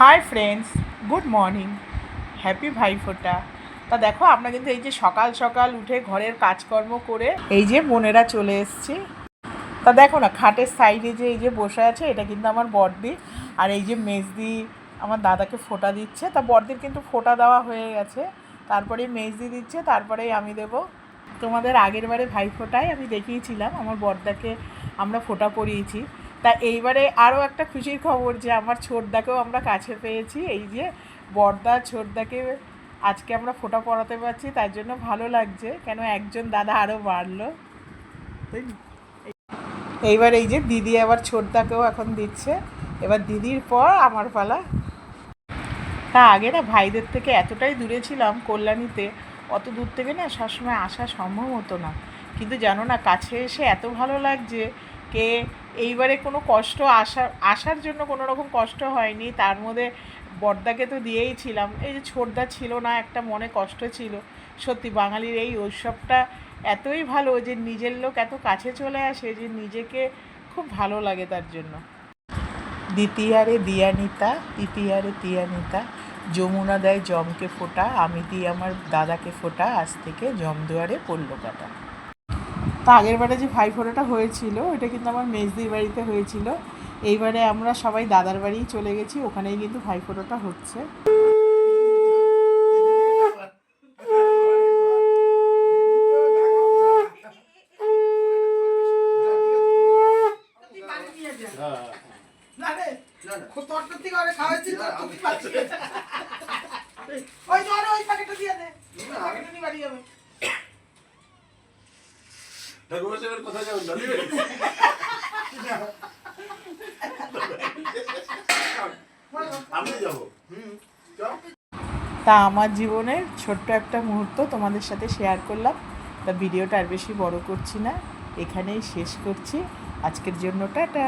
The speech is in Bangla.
Hi friends good morning happy Bhaiphonta. তা দেখো, আমরা কিন্তু এই যে সকাল সকাল উঠে ঘরের কাজকর্ম করে এই যে বোনেরা চলে এসছি। তা দেখো না, খাটের সাইডে যে এই যে বসে আছে, এটা কিন্তু আমার বড়দি আর এই যে মেজদি আমার দাদাকে ফোঁটা দিচ্ছে। তা বড়দির কিন্তু ফোঁটা দেওয়া হয়ে গেছে। তারপরে মেজদি দিচ্ছে, তারপরেই আমি দেব। তোমাদের আগের বারে ভাই আমি দেখিয়েছিলাম, আমার বড়দাকে আমরা ফোঁটা পরিয়েছি তা এইবারে আরও একটা খুশির খবর যে আমার ছোটদাকেও আমরা কাছে পেয়েছি। এই যে বড়দা ছোটদাকে আজকে আমরা ফোঁটা পড়াতে পারছি, তার জন্য ভালো লাগছে। কেন একজন দাদা আরও বাড়লো। এইবার এই যে দিদি আবার ছোটদাকেও এখন দিচ্ছে। এবার দিদির পর আমার পালা। তা আগে না ভাইদের থেকে এতটাই দূরে ছিলাম কল্যাণীতে, অত দূর থেকে না সবসময় আসা সম্ভব হতো না। কিন্তু জানো না, কাছে এসে এত ভালো লাগছে কে এইবারে কোনো কষ্ট আসার আসার জন্য কোনো রকম কষ্ট হয়নি। তার মধ্যে বর্দাকে তো দিয়েই ছিলাম। এই যে ছোটদা ছিল না, একটা মনে কষ্ট ছিল। সত্যি বাঙালির এই উৎসবটা এতই ভালো যে নিজের লোক এত কাছে চলে আসে যে নিজেকে খুব ভালো লাগে তার জন্য। দ্বিতীয়ারে দিয়ানিতা, তৃতীয়ারে তিয়ানিতা। যমুনা দেয় জমকে ফোটা, আমি দিই আমার দাদাকে ফোটা। আজ থেকে জমদুয়ারে পড়ল কাটা তা আগের বারে যে ভাই ফোটাটা হয়েছিল এটা কিন্তু আমার মেজদির বাড়িতে হয়েছিল এইবারে আমরা সবাই দাদার বাড়িই চলে গেছি ওখানেই কিন্তু ভাই ফোটাটা হচ্ছে ওই ওই প্যাকেটটা দিয়ে দে। প্যাকেটটা নিয়ে বাড়ি যাবে। কথা যাবেন? না আমি তা আমার জীবনের ছোট্ট একটা মুহূর্ত তোমাদের সাথে শেয়ার করলাম। তা ভিডিওটা আর বেশি বড় করছি না। এখানেই শেষ করছি। আজকের জন্য টাটা।